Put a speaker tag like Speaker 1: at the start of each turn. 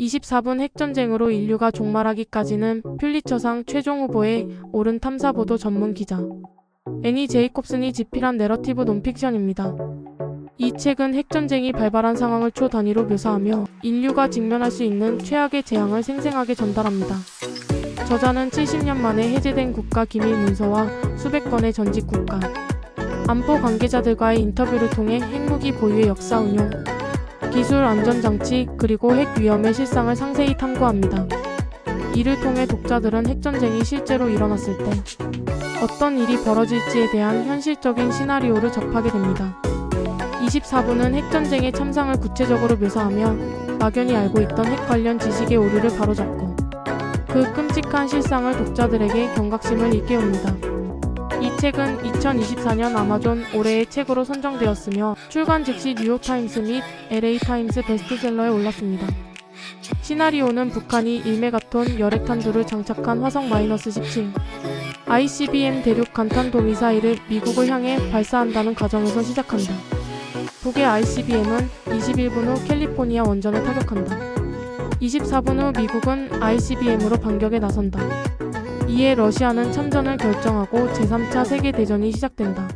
Speaker 1: 24분 핵전쟁으로 인류가 종말하기까지는 퓰리처상 최종 후보에 오른 탐사보도 전문 기자 애니 제이콥슨이 집필한 내러티브 논픽션입니다. 이 책은 핵전쟁이 발발한 상황을 초 단위로 묘사하며 인류가 직면할 수 있는 최악의 재앙을 생생하게 전달합니다. 저자는 70년 만에 해제된 국가 기밀 문서와 수백 건의 전직 국가, 안보 관계자들과의 인터뷰를 통해 핵무기 보유의 역사 운용, 기술 안전장치 그리고 핵 위험의 실상을 상세히 탐구합니다. 이를 통해 독자들은 핵전쟁이 실제로 일어났을 때 어떤 일이 벌어질지에 대한 현실적인 시나리오를 접하게 됩니다. 24부는 핵전쟁의 참상을 구체적으로 묘사하며 막연히 알고 있던 핵 관련 지식의 오류를 바로잡고 그 끔찍한 실상을 독자들에게 경각심을 일깨웁니다. 이 책은 2024년 아마존 올해의 책으로 선정되었으며 출간 즉시 뉴욕타임스 및 LA타임스 베스트셀러에 올랐습니다. 시나리오는 북한이 일메가톤 열핵탄두를 장착한 화성 마이너스 17 ICBM 대륙 간탄도 미사일을 미국을 향해 발사한다는 과정에서 시작한다. 북의 ICBM은 21분 후 캘리포니아 원전을 타격한다. 24분 후 미국은 ICBM으로 반격에 나선다. 이에 러시아는 참전을 결정하고 제3차 세계대전이 시작된다.